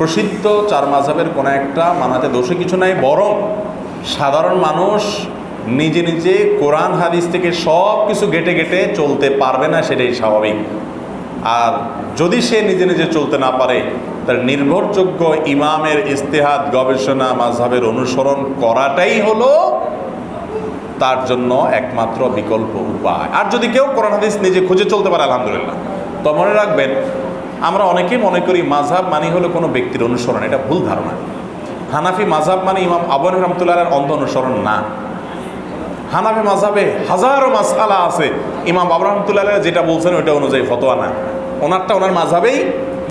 প্রসিদ্ধ চার মাঝাবের কোনো একটা মানাতে দোষে কিছু নাই, বরং সাধারণ মানুষ নিজে নিজে কোরআন, হাদিস থেকে সব কিছু গেটে গেটে চলতে পারবে না, সেটাই স্বাভাবিক। আর যদি সে নিজে নিজে চলতে না পারে, তার নির্ভরযোগ্য ইমামের ইস্তেহাদ, গবেষণা মাঝহাবের অনুসরণ করাটাই হলো তার জন্য একমাত্র বিকল্প উপায়। আর যদি কেউ কোরআন, হাদিস নিজে খুঁজে চলতে পারে, আলহামদুলিল্লাহ। তো মনে রাখবেন আমরা অনেকে মনে করি মাঝহাব মানে হলো কোনো ব্যক্তির অনুসরণ, এটা ভুল ধারণা। হানাফি মাঝহাব মানে ইমাম আবন রহমতুল্লাহ অন্ধ অনুসরণ না। হানাফি মাঝহাবে হাজারো মাসালা আছে, ইমাম বাবর রহমতুল্লাহ যেটা বলছেন ওইটা অনুযায়ী ফতোয়া না। ওনারটা ওনার মাঝহাবেই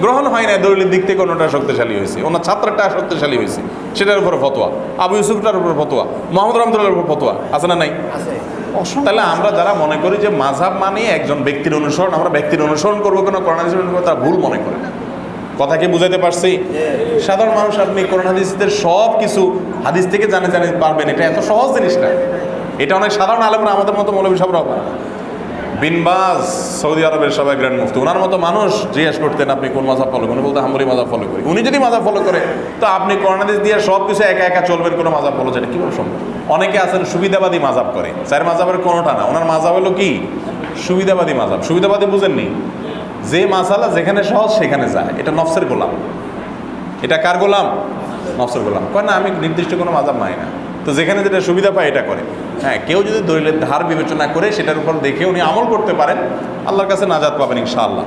গ্রহণ হয় না দলিলের দিক থেকে অন্যটা শক্তিশালী হয়েছে। ওনার ছাত্রটা শক্তিশালী হয়েছে। সেটার উপরে ফতোয়া। আবু ইউসুফটার উপর ফতোয়া। মোহাম্মদ রহমতুল্লাহর উপর ফতোয়া। আছে না নাই? তাহলে আমরা যারা মনে করি যে মাঝহাব মানে একজন ব্যক্তির অনুসরণ আমরা ব্যক্তির অনুসরণ করব কোনো? করোনা তারা ভুল মনে করে। কথা কি বুঝাতে পারছি? সাধারণ মানুষ আপনি কোরআন হাদিসদের সব কিছু হাদিস থেকে জানে জানে পারবেন। এটা এত সহজ জিনিস না। এটা অনেক সাধারণ আলেমরা আমাদের মতো মৌলবী সাহরাও বিনবাজ, সৌদি আরবের সবাই গ্র্যান্ড মুফতি ওনার মতো মানুষ জিজ্ঞেস করতেন, আপনি কোন মাঝাব ফলো করেন? বলতে হাম্বরি মাঝাব ফলো করি। উনি যদি মাঝাব ফলো করে, তো আপনি করোনাদিস দিয়ে সব কিছু একা একা চলবেন, কোনো মাঝাব ফলো যেটা কীভাবে সম্ভব? অনেকে আছেন সুবিধাবাদী মাজাব করে। স্যার, মাজাবের কোনোটা না। ওনার মাজাব হলো কি? সুবিধাবাদী মাজাব। সুবিধাবাদী বুঝেননি? যে মাসালা যেখানে সহজ, সেখানে যায়। এটা নফসের গোলাম। এটা কার গোলাম? নফসের গোলাম। কয় না, আমি নির্দিষ্ট কোনো মাজাব মানি না। তো যেখানে যেটা সুবিধা পায় এটা করে। হ্যাঁ কেউ যদি দলিলের ধার বিবেচনা করে সেটার উপর দেখে উনি আমল করতে পারেন, আল্লাহর কাছে নাজাত পাবেন ইনশাআল্লাহ।